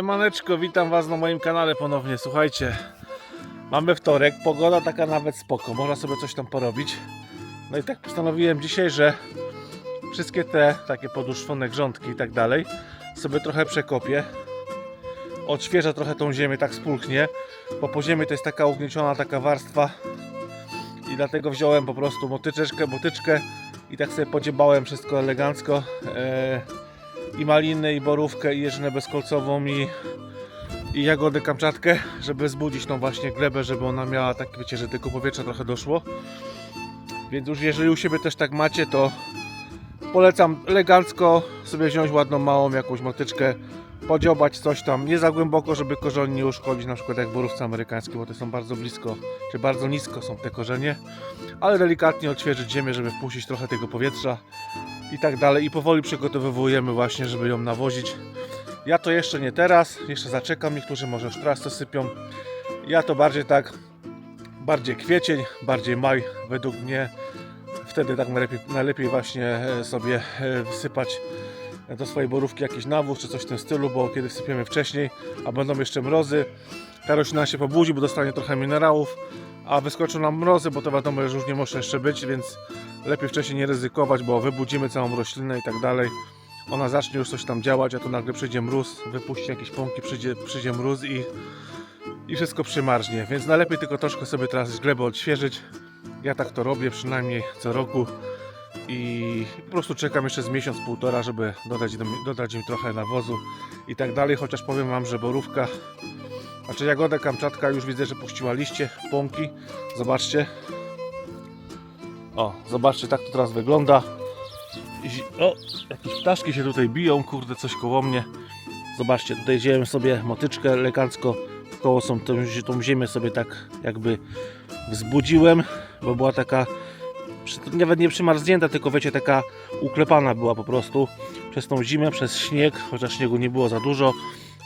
Siemaneczko, witam was na moim kanale ponownie. Słuchajcie, mamy wtorek, pogoda taka nawet spoko, można sobie coś tam porobić. No i tak postanowiłem dzisiaj, że wszystkie te takie poduszczone grządki i tak dalej sobie trochę przekopię. Odświeżę trochę tą ziemię, tak spulchnie, bo po ziemi to jest taka ugnieciona taka warstwa i dlatego wziąłem po prostu motyczeczkę, motyczkę i tak sobie podziebałem wszystko elegancko. E, i maliny, i borówkę, i jeżynę bezkolcową, i, i jagodę kamczatkę, żeby zbudzić tą właśnie glebę, żeby ona miała tak, wiecie, że tylko powietrza trochę doszło. Więc już jeżeli u siebie też tak macie, to polecam elegancko sobie wziąć ładną, małą jakąś motyczkę, podziobać coś tam, nie za głęboko, żeby korzeni nie uszkodzić, na przykład jak borówce amerykańskie, bo te są bardzo blisko, czy bardzo nisko są te korzenie, ale delikatnie odświeżyć ziemię, żeby wpuścić trochę tego powietrza i tak dalej. I powoli przygotowujemy właśnie, żeby ją nawozić. Ja to jeszcze nie teraz, jeszcze zaczekam. Niektórzy może już teraz to sypią. Ja to bardziej tak, bardziej kwiecień, bardziej maj według mnie. Wtedy tak najlepiej, najlepiej właśnie e, sobie e, wysypać do swojej borówki jakiś nawóz czy coś w tym stylu, bo kiedy wsypiemy wcześniej, a będą jeszcze mrozy, ta roślina się pobudzi, bo dostanie trochę minerałów, a wyskoczą nam mrozy, bo to wiadomo, że już nie może jeszcze być, więc lepiej wcześniej nie ryzykować, bo wybudzimy całą roślinę i tak dalej. Ona zacznie już coś tam działać, a tu nagle przyjdzie mróz, wypuści jakieś pąki, przyjdzie, przyjdzie mróz i, i wszystko przymarznie. Więc najlepiej tylko troszkę sobie teraz glebę odświeżyć. Ja tak to robię przynajmniej co roku i po prostu czekam jeszcze z miesiąc, półtora, żeby dodać, dodać im trochę nawozu i tak dalej. Chociaż powiem Wam, że borówka, znaczy jagoda kamczatka już widzę, że puściła liście, pąki. Zobaczcie, o, zobaczcie, tak to teraz wygląda. O, jakieś ptaszki się tutaj biją, kurde, coś koło mnie. Zobaczcie, tutaj wziąłem sobie motyczkę elegancko, koło są tą, tą ziemię sobie tak jakby wzbudziłem, bo była taka, nawet nie przymarznięta, tylko wiecie, taka uklepana była po prostu przez tą zimę, przez śnieg, chociaż śniegu nie było za dużo,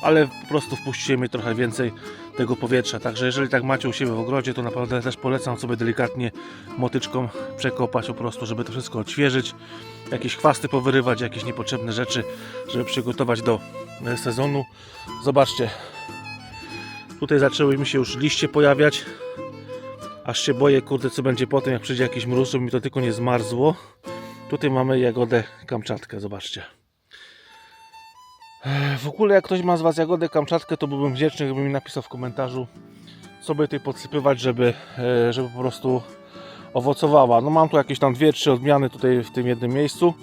ale po prostu wpuściłem mi trochę więcej tego powietrza. Także jeżeli tak macie u siebie w ogrodzie, to naprawdę też polecam sobie delikatnie motyczką przekopać po prostu, żeby to wszystko odświeżyć, jakieś chwasty powyrywać, jakieś niepotrzebne rzeczy, żeby przygotować do e, sezonu. Zobaczcie, tutaj zaczęły mi się już liście pojawiać. Aż się boję, kurde, co będzie potem, jak przyjdzie jakiś mróz, żeby mi to tylko nie zmarzło. Tutaj mamy jagodę kamczatkę, zobaczcie. W ogóle jak ktoś ma z Was jagodę kamczatkę, to byłbym wdzięczny, gdyby mi napisał w komentarzu, co by tutaj podsypywać, żeby, e, żeby po prostu owocowała. No mam tu jakieś tam dwie, trzy odmiany tutaj w tym jednym miejscu.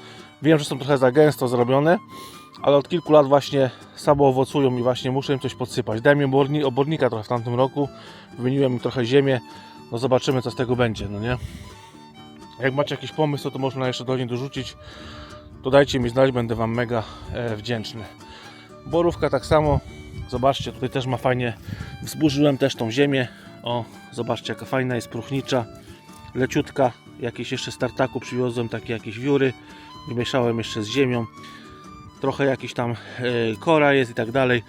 Wiem, że są trochę za gęsto zrobione, ale od kilku lat właśnie samo owocują i właśnie muszę im coś podsypać. Dałem im oborni- obornika trochę w tamtym roku, wymieniłem im trochę ziemię, no zobaczymy co z tego będzie, no nie? Jak macie jakiś pomysł, to można jeszcze do niej dorzucić, to dajcie mi znać, będę Wam mega e, wdzięczny. Borówka tak samo. Zobaczcie, tutaj też ma fajnie. Wzburzyłem też tą ziemię. O, zobaczcie, jaka fajna jest próchnicza, leciutka. Jakieś jeszcze startaku przywiozłem, takie jakieś wióry. Mieszałem jeszcze z ziemią. Trochę jakiś tam e, kora jest i tak dalej.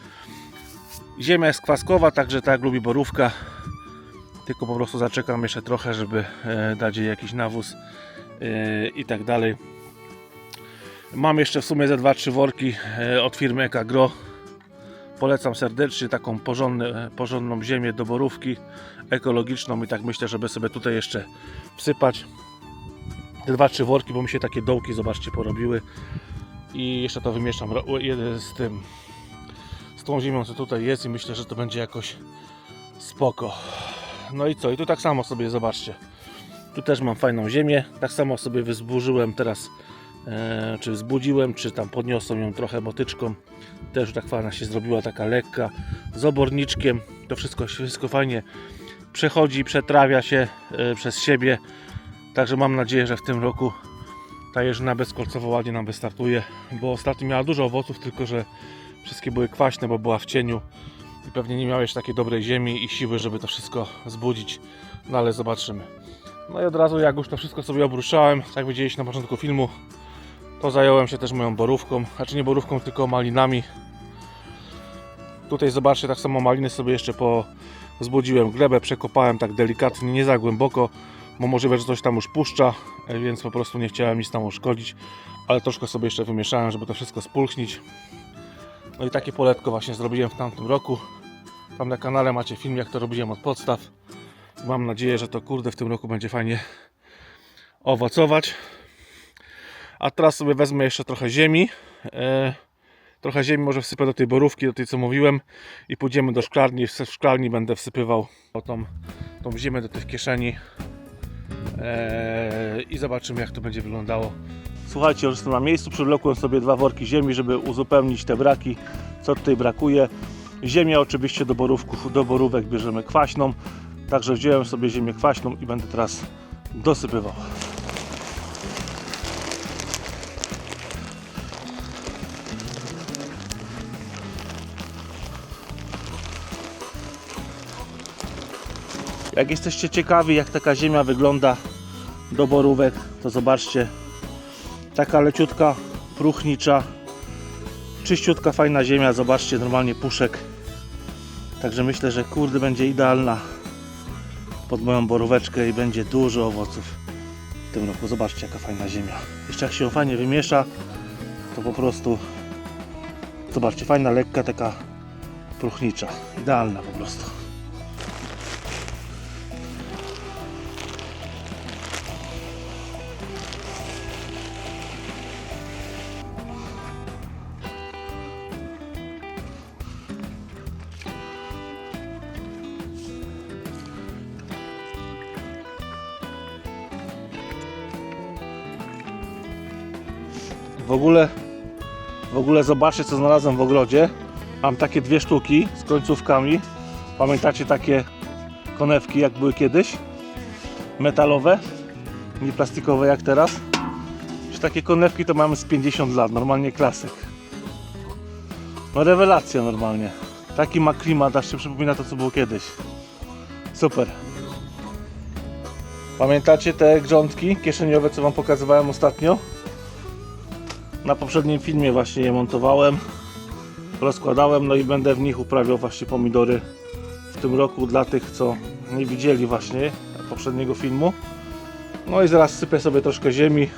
Ziemia jest kwaskowa, także tak lubi borówka. Tylko po prostu zaczekam jeszcze trochę, żeby e, dać jej jakiś nawóz e, i tak dalej. Mam jeszcze w sumie ze 2-3 worki e, od firmy Ekagro. Polecam serdecznie taką porządne, porządną ziemię do borówki ekologiczną i tak myślę, żeby sobie tutaj jeszcze wsypać te 2-3 worki, bo mi się takie dołki, zobaczcie, porobiły i jeszcze to wymieszam z tym z tą ziemią, co tutaj jest i myślę, że to będzie jakoś spoko. No i co? I tu tak samo sobie zobaczcie. Tu też mam fajną ziemię. Tak samo sobie wyzburzyłem teraz e, czy wzbudziłem, czy tam podniosłem ją trochę motyczką. Też tak fajna się zrobiła, taka lekka, z oborniczkiem. To wszystko, wszystko fajnie przechodzi, przetrawia się e, przez siebie. Także mam nadzieję, że w tym roku ta jeżyna bezkolcowa ładnie nam wystartuje, bo ostatnio miała dużo owoców, tylko że wszystkie były kwaśne, bo była w cieniu i pewnie nie miała jeszcze takiej dobrej ziemi i siły, żeby to wszystko zbudzić. No ale zobaczymy. No i od razu jak już to wszystko sobie obruszałem, tak widzieliście na początku filmu, to zająłem się też moją borówką, znaczy nie borówką, tylko malinami. Tutaj zobaczcie, tak samo maliny sobie jeszcze po zbudziłem glebę, przekopałem tak delikatnie, nie za głęboko, bo możliwe, że coś tam już puszcza, e, więc po prostu nie chciałem nic tam uszkodzić, ale troszkę sobie jeszcze wymieszałem, żeby to wszystko spulchnić. No i takie poletko właśnie zrobiłem w tamtym roku. Tam na kanale macie film, jak to robiłem od podstaw. Mam nadzieję, że to kurde w tym roku będzie fajnie owocować. A teraz sobie wezmę jeszcze trochę ziemi. E, trochę ziemi może wsypę do tej borówki, do tej co mówiłem. I pójdziemy do szklarni. W szklarni będę wsypywał tą, tą ziemię do tych kieszeni. E, I zobaczymy jak to będzie wyglądało. Słuchajcie, już jestem na miejscu. Przywlekłem sobie dwa worki ziemi, żeby uzupełnić te braki, co tutaj brakuje. Ziemię oczywiście do borówków, do borówek bierzemy kwaśną. Także wziąłem sobie ziemię kwaśną i będę teraz dosypywał. Jak jesteście ciekawi jak taka ziemia wygląda do borówek, to zobaczcie. Taka leciutka, próchnicza, czyściutka, fajna ziemia. Zobaczcie, normalnie puszek. Także myślę, że kurde będzie idealna pod moją boróweczkę i będzie dużo owoców w tym roku. Zobaczcie jaka fajna ziemia. Jeszcze jak się fajnie wymiesza, to po prostu zobaczcie, fajna, lekka, taka próchnicza. Idealna po prostu. W ogóle, w ogóle zobaczcie co znalazłem w ogrodzie. Mam takie dwie sztuki z końcówkami. Pamiętacie takie konewki jak były kiedyś? Metalowe, nie plastikowe jak teraz. Już takie konewki to mamy z 50 lat, normalnie klasyk. No rewelacja normalnie. Taki ma klimat, aż się przypomina to co było kiedyś. Super. Pamiętacie te grządki kieszeniowe co wam pokazywałem ostatnio? Na poprzednim filmie właśnie je montowałem, rozkładałem, no i będę w nich uprawiał właśnie pomidory w tym roku dla tych, co nie widzieli właśnie poprzedniego filmu. No i zaraz sypię sobie troszkę ziemi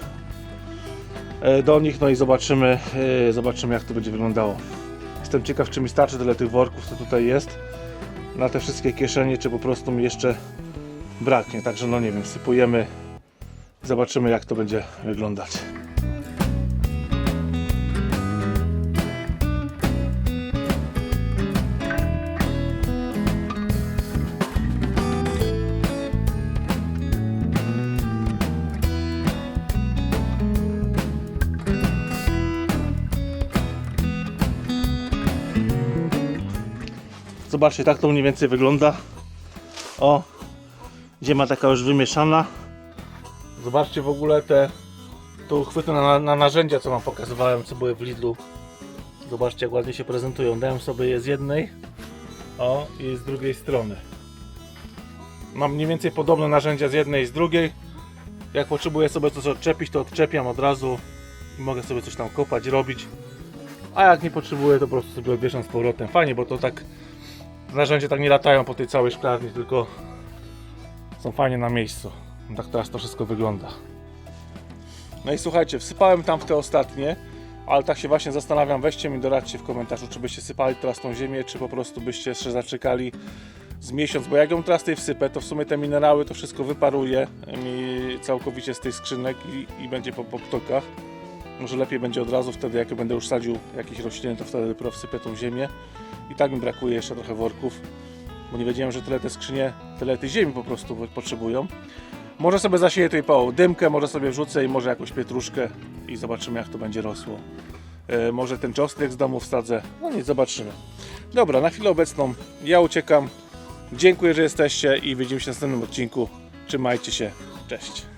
e, do nich, no i zobaczymy, e, zobaczymy jak to będzie wyglądało. Jestem ciekaw, czy mi starczy tyle tych worków, co tutaj jest, na te wszystkie kieszenie, czy po prostu mi jeszcze braknie. Także no nie wiem, sypujemy, zobaczymy jak to będzie wyglądać. Zobaczcie, tak to mniej więcej wygląda. O, ziemia taka już wymieszana. Zobaczcie w ogóle te, te uchwyty na, na narzędzia, co wam pokazywałem, co były w Lidlu. Zobaczcie, jak ładnie się prezentują. Dałem sobie je z jednej, o, i z drugiej strony. Mam mniej więcej podobne narzędzia z jednej i z drugiej. Jak potrzebuję sobie coś odczepić, to odczepiam od razu i mogę sobie coś tam kopać, robić. A jak nie potrzebuję, to po prostu sobie odwieszam z powrotem. Fajnie, bo to tak narzędzia tak nie latają po tej całej szklarni, tylko są fajnie na miejscu. Tak teraz to wszystko wygląda. No i słuchajcie, wsypałem tam w te ostatnie, ale tak się właśnie zastanawiam, weźcie mi doradźcie w komentarzu, czy byście sypali teraz tą ziemię, czy po prostu byście jeszcze zaczekali z miesiąc, bo jak ją teraz tej wsypę, to w sumie te minerały to wszystko wyparuje mi całkowicie z tej skrzynek i, i będzie po, po. Może lepiej będzie od razu wtedy, jak będę już sadził jakieś rośliny, to wtedy dopiero wsypię tą ziemię. I tak mi brakuje jeszcze trochę worków, bo nie wiedziałem, że tyle te skrzynie, tyle tej ziemi po prostu potrzebują. Może sobie zasieję tutaj po dymkę, może sobie wrzucę i może jakąś pietruszkę i zobaczymy jak to będzie rosło. E, może ten czosnek z domu wsadzę, no nic, zobaczymy. Dobra, na chwilę obecną ja uciekam. Dziękuję, że jesteście i widzimy się w następnym odcinku. Trzymajcie się, cześć.